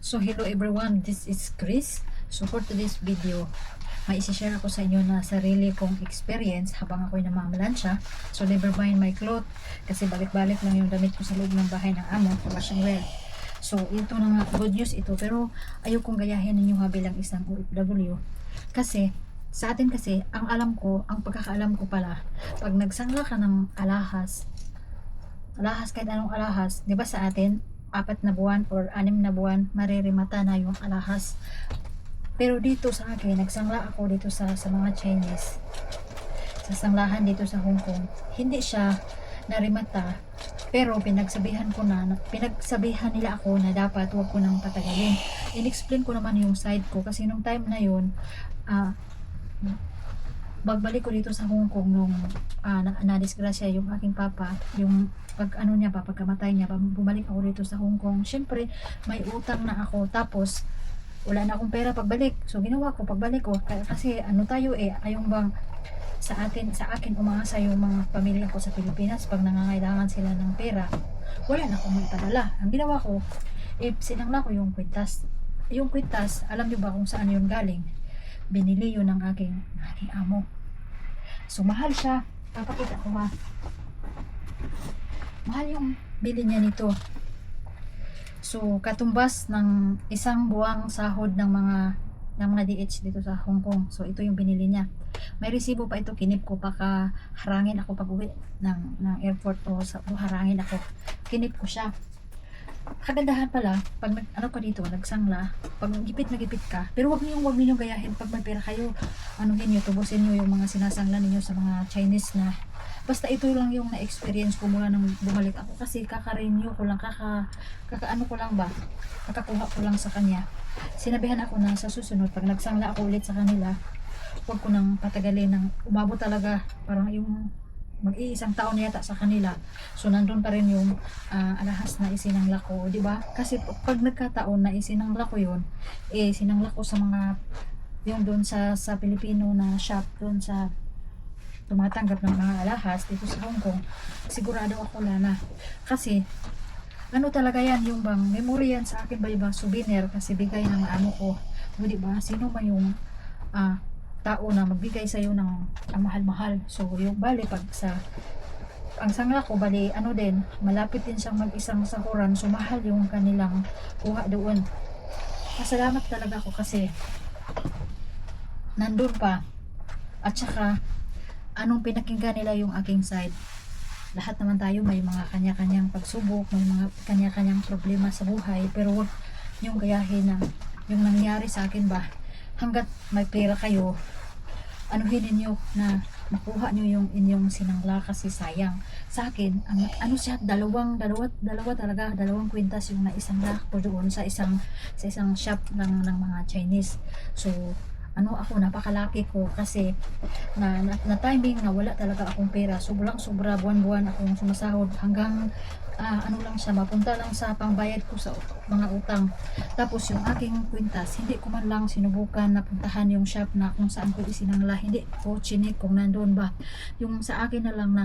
So hello everyone, this is Chris. So for today's video, may isi-share ako sa inyo na sarili kong experience habang ako'y namamalansya. So never mind my clothes kasi balik-balik lang yung damit ko sa loob ng bahay ng amo, wash and wear. So ito na nga, good news ito pero ayaw kong gayahin ninyo ha bilang isang OFW. Kasi sa atin kasi, ang alam ko, ang pagkakaalam ko pala, pag nagsangla ka ng alahas, alahas kahit anong alahas, di ba sa atin, apat na buwan or anim na buwan, maririmata na yung alahas. Pero dito sa akin, nagsangla ako dito sa, sa mga Chinese. Sa sanglahan dito sa Hong Kong. Hindi siya narimata. Pero pinagsabihan ko na, na- pinagsabihan nila ako na dapat huwag ko nang patagalin. In-explain ko naman yung side ko kasi nung time na yun, ah, bagbalik ko dito sa Hong Kong nung ah, na, na-disgrasya yung aking papa, yung pag ano niya pa, pagkamatay niya, pa, bumalik ako dito sa Hong Kong. Siyempre, may utang na ako. Tapos, wala na akong pera pagbalik. So, ginawa ko, pagbalik ko, kasi ano tayo eh, ayong bang sa atin, sa akin umaasa yung mga pamilya ko sa Pilipinas pag nangangailangan sila ng pera, wala na akong ipadala. Ang ginawa ko, eh, sinangla ko yung kwintas. Yung kwintas, alam niyo ba kung saan yun galing? Binili yun ng aking, ng aking amo. So, mahal siya. Papakita ko ha. Mahal yung bili niya nito. So, katumbas ng isang buwang sahod ng mga ng mga DH dito sa Hong Kong. So, ito yung binili niya. May resibo pa ito, kinip ko baka harangin ako pag uwi ng, ng airport o sa o ako. Kinip ko siya. Kagandahan pala, pag nag, ano ka dito, nagsangla, pag gipit na gipit ka, pero wag niyo wag niyo gayahin pag may pera kayo. Anuhin niyo, tubusin niyo yung mga sinasangla ninyo sa mga Chinese na Basta ito lang yung na-experience ko mula nung bumalik ako kasi kaka-renew ko lang, kaka, kaka-ano ko lang ba, kakakuha ko lang sa kanya. Sinabihan ako na sa susunod, pag nagsangla ako ulit sa kanila, huwag ko nang patagalin ng umabot talaga, parang yung mag-iisang taon yata sa kanila. So, nandun pa rin yung ah, alahas na isinangla ko, di ba? Kasi pag nagkataon na isinangla ko yun, eh, sinangla ko sa mga, yung doon sa, sa Pilipino na shop, doon sa tumatanggap ng mga alahas dito sa Hong Kong, sigurado ako wala na. Kasi, ano talaga yan, yung bang memory yan sa akin ba yung bang souvenir kasi bigay ng amo ko. O, di ba? Sino man yung ah, tao na magbigay sa'yo ng ang mahal-mahal. So, yung bali, pag sa ang sangla ko, bali, ano din, malapit din siyang mag-isang sakuran, so mahal yung kanilang kuha doon. Masalamat talaga ako kasi nandun pa. At saka, anong pinakinggan nila yung aking side. Lahat naman tayo may mga kanya-kanyang pagsubok, may mga kanya-kanyang problema sa buhay, pero yung gayahin na yung nangyari sa akin ba, hanggat may pera kayo, anuhin ninyo na makuha nyo yung inyong sinangla kasi sayang. Sa akin, ang, ano siya, dalawang, dalawa, dalawa talaga, dalawang kwintas yung naisangla ko doon sa isang, sa isang shop ng, ng mga Chinese. So, ano ako, napakalaki ko kasi na, na, na timing na wala talaga akong pera. Sobrang sobra buwan-buwan akong sumasahod hanggang ah, ano lang siya, mapunta lang sa pangbayad ko sa mga utang. Tapos yung aking kwintas, hindi ko man lang sinubukan na puntahan yung shop na kung saan ko isinangla. Hindi ko chinik kung nandoon ba. Yung sa akin na lang na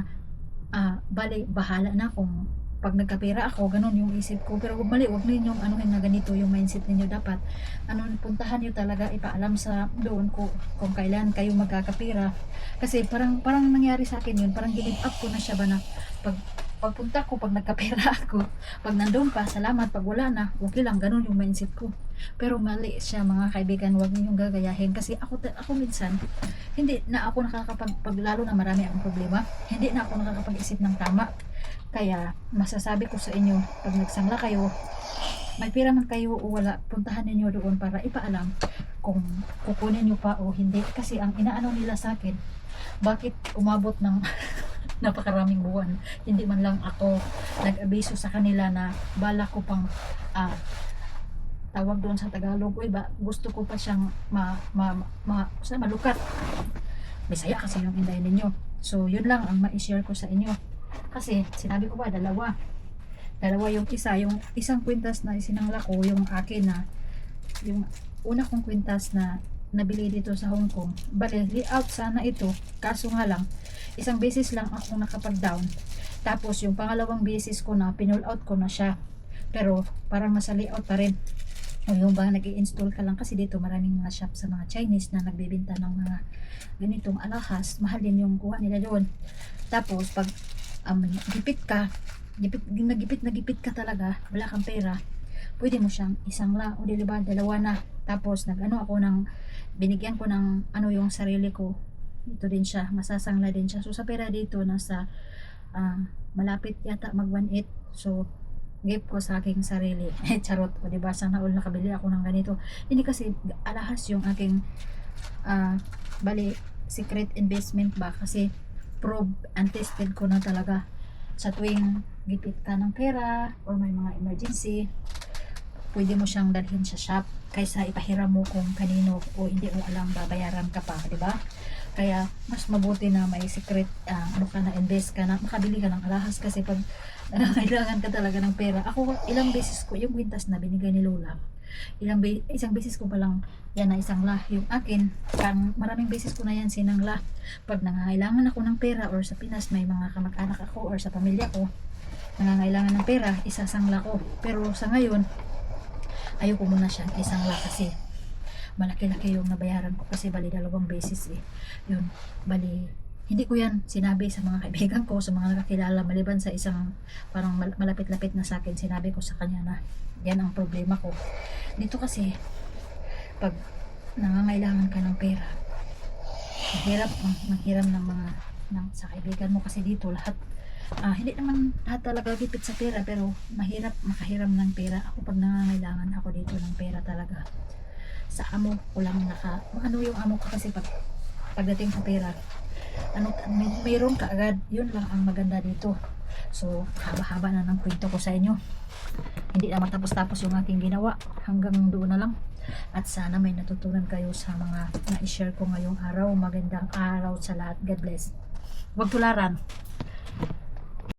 ah, bali, bahala na kung pag nagkapera ako, ganun yung isip ko. Pero mali, wag ninyong anuhin na ganito yung mindset ninyo. Dapat, ano, puntahan nyo talaga, ipaalam sa doon ko kung kailan kayo magkakapira. Kasi parang, parang nangyari sa akin yun, parang give up ko na siya ba na pag pagpunta ko, pag nagkapera ako, pag nandun pa, salamat, pag wala na, okay lang, ganun yung mindset ko. Pero mali siya mga kaibigan, wag ninyong gagayahin kasi ako ako minsan hindi na ako nakakapag pag lalo na marami akong problema, hindi na ako nakakapag-isip ng tama. Kaya masasabi ko sa inyo, pag nagsangla kayo, may pera man kayo o wala, puntahan ninyo doon para ipaalam kung kukunin nyo pa o hindi. Kasi ang inaano nila sa akin, bakit umabot ng napakaraming buwan. Hindi man lang ako nag-abiso sa kanila na bala ko pang ah, tawag doon sa Tagalog, uy ba, gusto ko pa siyang ma, ma, ma, sa malukat. Bisaya kasi yung indahin ninyo. So, yun lang ang ma-share ko sa inyo. Kasi, sinabi ko ba, dalawa. Dalawa yung isa, yung isang kwintas na isinangla ko, yung akin na, yung una kong kwintas na nabili dito sa Hong Kong. Bale, layout sana ito. Kaso nga lang, isang beses lang ako nakapag-down. Tapos, yung pangalawang beses ko na, pinull out ko na siya. Pero, parang nasa layout pa rin. o yung bang nag install ka lang kasi dito maraming mga shop sa mga Chinese na nagbebenta ng mga ganitong alahas mahal din yung kuha nila doon tapos pag um, gipit ka. Gipit, nagipit nagipit ka talaga. Wala kang pera. Pwede mo siyang isang lang o di ba dalawa na. Tapos nag-ano ako ng binigyan ko ng ano yung sarili ko. Ito din siya masasangla din siya. So sa pera dito nasa ah, malapit yata mag 1.8 so gift ko sa aking sarili. Eh charot. O diba sana all nakabili ako ng ganito. Hindi kasi alahas yung aking ah, bali secret investment ba? Kasi probe and tested ko na talaga sa tuwing gipit ka ng pera or may mga emergency pwede mo siyang dalhin sa shop kaysa ipahiram mo kung kanino o hindi mo alam babayaran ka pa, di ba? Kaya mas mabuti na may secret ah, ano ka na invest ka na makabili ka ng alahas kasi pag nangangailangan ka talaga ng pera. Ako ilang beses ko yung kwintas na binigay ni Lola. Ilang isang beses ko pa lang yan na isang lah yung akin. Kang maraming beses ko na yan sinangla. Pag nangangailangan ako ng pera or sa Pinas may mga kamag-anak ako or sa pamilya ko nangangailangan ng pera, isasangla ko. Pero sa ngayon, ayoko muna siya isang la kasi malaki-laki yung nabayaran ko kasi bali dalawang beses eh. Yun, bali hindi ko yan sinabi sa mga kaibigan ko, sa mga nakakilala maliban sa isang parang mal- malapit-lapit na sa akin, sinabi ko sa kanya na yan ang problema ko. Dito kasi pag nangangailangan ka ng pera, mahirap ang manghiram ng mga ng, sa kaibigan mo kasi dito lahat ah, hindi naman lahat talaga gipit sa pera pero mahirap makahiram ng pera. Ako pag nangangailangan ako dito ng pera talaga sa amo ko lang naka ano yung amo ko kasi pag pagdating sa pera ano may, mayroon ka agad. Yun lang ang maganda dito. So haba-haba na ng kwento ko sa inyo hindi na matapos-tapos yung aking ginawa. Hanggang doon na lang. At sana may natutunan kayo sa mga na-share ko ngayong araw. Magandang araw sa lahat. God bless. Huwag tularan